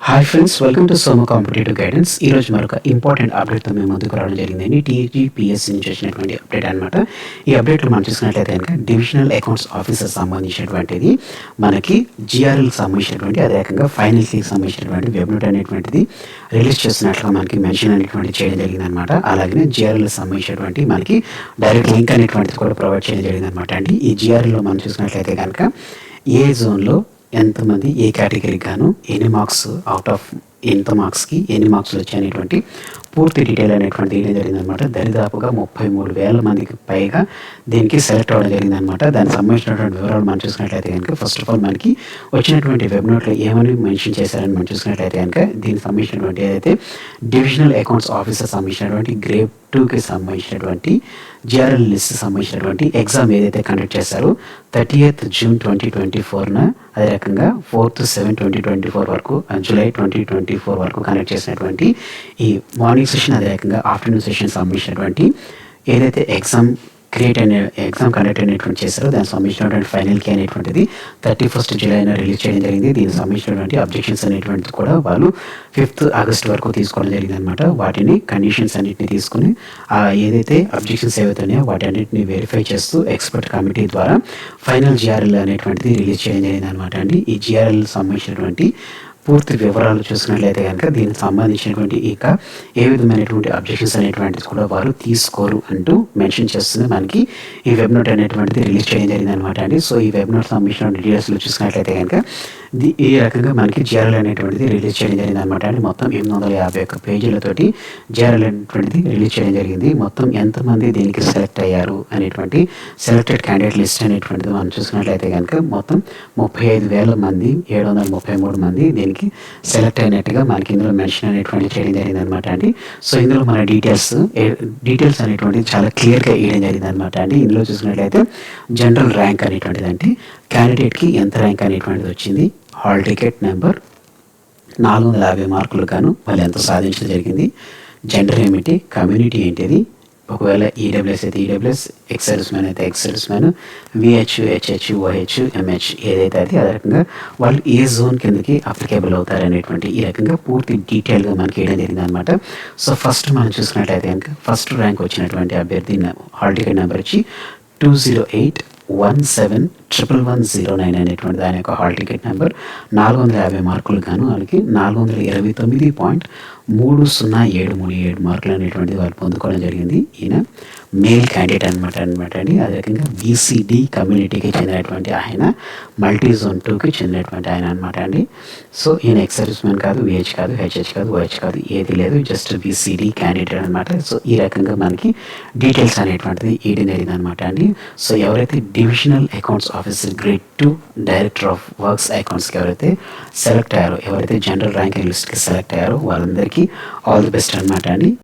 Hi friends welcome to Soma competitive guidance ఈ రోజు మరొక ఇంపార్టెంట్ అప్డేట్తో మేము ముందుకు రావడం జరిగిందండి. టీజీపీఎస్సీ నుంచి వచ్చినటువంటి అప్డేట్ అనమాట ఈ అప్డేట్లో మనం చూసినట్లయితే కనుక డివిజనల్ అకౌంట్స్ ఆఫీసర్ సంబంధించినటువంటిది మనకి జిఆర్ఎల్ సంబంధించినటువంటి అదే రకంగా ఫైనల్కి సంబంధించినటువంటి వెబ్నోట్ అనేటువంటిది రిలీజ్ చేస్తున్నట్లుగా మనకి మెన్షన్ అనేటువంటి చేయడం జరిగింది అనమాట అలాగే జిఆర్ఎల్ సంబంధించినటువంటి మనకి డైరెక్ట్ లింక్ అనేటువంటిది కూడా ప్రొవైడ్ చేయడం జరిగింది అనమాట అండి ఈ జిఆర్ఎల్లో మనం చూసినట్లయితే కనుక ఏ జోన్లో ఎంతమంది ఏ కేటగిరీకి గాను ఎన్ని మార్క్స్ అవుట్ ఆఫ్ ఎంత మార్క్స్కి ఎన్ని మార్క్స్లు వచ్చాయనేటువంటి పూర్తి డీటెయిల్ అనేటువంటి ఏం జరిగిందనమాట. దరిదాపుగా ముప్పై మూడు వేల మందికి పైగా దీనికి సెలెక్ట్ అవ్వడం జరిగిందనమాట. దానికి సంబంధించినటువంటి వివరాలు మనం చూసినట్లయితే కనుక ఫస్ట్ ఆఫ్ ఆల్ మనకి వచ్చినటువంటి వెబ్నోట్లో ఏమని మెన్షన్ చేశారని మనం చూసినట్లయితే కనుక దీనికి సంబంధించినటువంటి ఏదైతే డివిజనల్ అకౌంట్స్ ఆఫీసర్ సంబంధించినటువంటి గ్రేప్ టూకి సంబంధించినటువంటి జిఆర్ఎల్ లిస్ట్ సంబంధించినటువంటి ఎగ్జామ్ ఏదైతే కండక్ట్ చేశారో thirty eighth June twenty twenty ఫోర్న అదే రకంగా fourth seven twenty twenty four వరకు జూలై ట్వంటీ ట్వంటీ ఫోర్ వరకు కనెక్ట్ చేసినటువంటి ఈ మార్నింగ్ సెషన్ అదే రకంగా ఆఫ్టర్నూన్ సెషన్ సంబంధించినటువంటి ఏదైతే ఎగ్జామ్ క్రియేట్ అనే ఎగ్జామ్ కండక్ట్ అనేటువంటి చేశారు. దాని సంబంధించినటువంటి ఫైనల్ కే అనేటువంటిది థర్టీ ఫస్ట్ జూలైన రిలీజ్ చేయడం జరిగింది. దీనికి సంబంధించినటువంటి అబ్జెక్షన్స్ అనేటువంటిది కూడా వాళ్ళు ఫిఫ్త్ ఆగస్ట్ వరకు తీసుకోవడం జరిగింది అనమాట వాటిని కండిషన్స్ అన్నింటినీ తీసుకుని ఆ ఏదైతే అబ్జెక్షన్స్ ఏవైతున్నాయో వాటి అన్నింటిని వెరిఫై చేస్తూ ఎక్స్పర్ట్ కమిటీ ద్వారా ఫైనల్ జిఆర్ఎల్ అనేటువంటిది రిలీజ్ చేయడం జరిగింది అనమాట అండి. ఈ జిఆర్ఎల్ సంబంధించినటువంటి పూర్తి వివరాలు చూసినట్లయితే కనుక దీనికి సంబంధించినటువంటి ఇక ఏ విధమైనటువంటి అబ్జెక్షన్స్ అనేటువంటిది కూడా వారు తీసుకోరు అంటూ మెన్షన్ చేస్తుంది. మనకి ఈ వెబ్ నోట్ అనేటువంటిది రిలీజ్ చేయడం జరిగింది అనమాట అండి. సో ఈ వెబ్ నోట్ సంబంధించిన డీటెయిల్స్లో చూసినట్లయితే కనుక ఈ రకంగా మనకి జిఆర్ఎల్ అనేటువంటిది రిలీజ్ చేయడం జరిగింది అనమాట అండి మొత్తం ఎనిమిది వందల యాభై ఒక్క పేజీలతోటి జిఆర్ఎల్ అనేటువంటిది రిలీజ్ చేయడం జరిగింది. మొత్తం ఎంతమంది దీనికి సెలెక్ట్ అయ్యారు అనేటువంటి సెలెక్టెడ్ క్యాండిడేట్ లిస్ట్ అనేటువంటిది మనం చూసుకున్నట్లయితే కనుక మొత్తం ముప్పై ఐదు వేల మంది ఏడు వందల ముప్పై మూడు మంది దీనికి సెలెక్ట్ అయినట్టుగా మనకి ఇందులో మెన్షన్ అనేటువంటి చేయడం జరిగింది అనమాట అండి సో ఇందులో మన డీటెయిల్స్ డీటెయిల్స్ అనేటువంటిది చాలా క్లియర్గా ఇవ్వడం జరిగింది అనమాట అండి ఇందులో చూసినట్లయితే జనరల్ ర్యాంక్ అనేటువంటిది అంటే క్యాండిడేట్కి ఎంత ర్యాంక్ అనేటువంటిది వచ్చింది? హాల్ టికెట్ నెంబర్ నాలుగు వందల యాభై మార్కులు గాను వాళ్ళు ఎంత సాధించడం జరిగింది. జెండర్ ఏమిటి కమ్యూనిటీ ఏంటిది? ఒకవేళ ఈడబ్ల్యూఎస్ అయితే ఈడబ్ల్యూఎస్ ఎక్సెల్స్ మ్యాన్ అయితే excels man VH HH OH MH ఏదైతే అది ఆ రకంగా వాళ్ళు ఏ జోన్ కిందకి అప్లికేబుల్ అవుతారు అనేటువంటి ఈ రకంగా పూర్తి డీటెయిల్గా మనకి వేయడం జరిగింది అనమాట సో ఫస్ట్ మనం చూసినట్లయితే కనుక ఫస్ట్ ర్యాంక్ వచ్చినటువంటి అభ్యర్థి హాల్ టికెట్ నెంబర్ వచ్చి two zero eight one seven triple one zero nine అనేటువంటి దాని యొక్క హాల్ టికెట్ నెంబర్ నాలుగు వందల యాభై మార్కులు గాను వాళ్ళకి నాలుగు వందల ఇరవై తొమ్మిది పాయింట్ మూడు సున్నా ఏడు మూడు ఏడు మార్కులు అనేటువంటిది వాళ్ళు పొందుకోవడం జరిగింది. ఈయన మేల్ క్యాండిడేట్ అనమాట అనమాట అండి. అదే రకంగా బీసీడీ కమ్యూనిటీకి చెందినటువంటి ఆయన మల్టీ జోన్ టూకి చెందినటువంటి ఆయన అనమాట అండి. సో ఈయన ఎక్స్ కాదు విహెచ్ కాదు హెచ్హెచ్ కాదు ఓహెచ్ కాదు ఏది లేదు జస్ట్ బీసీడీ క్యాండిడేట్ అనమాట సో ఈ రకంగా మనకి డీటెయిల్స్ అనేటువంటిది ఈడీ జరిగింది అనమాట అండి. సో ఎవరైతే divisional accounts of officer grade two director of works అకౌంట్స్కి ఎవరైతే సెలెక్ట్ అయ్యారో ఎవరైతే జనరల్ ర్యాంకింగ్ లిస్ట్కి సెలెక్ట్ అయ్యారో వాళ్ళందరికీ ఆల్ ది బెస్ట్ అనమాట అండి.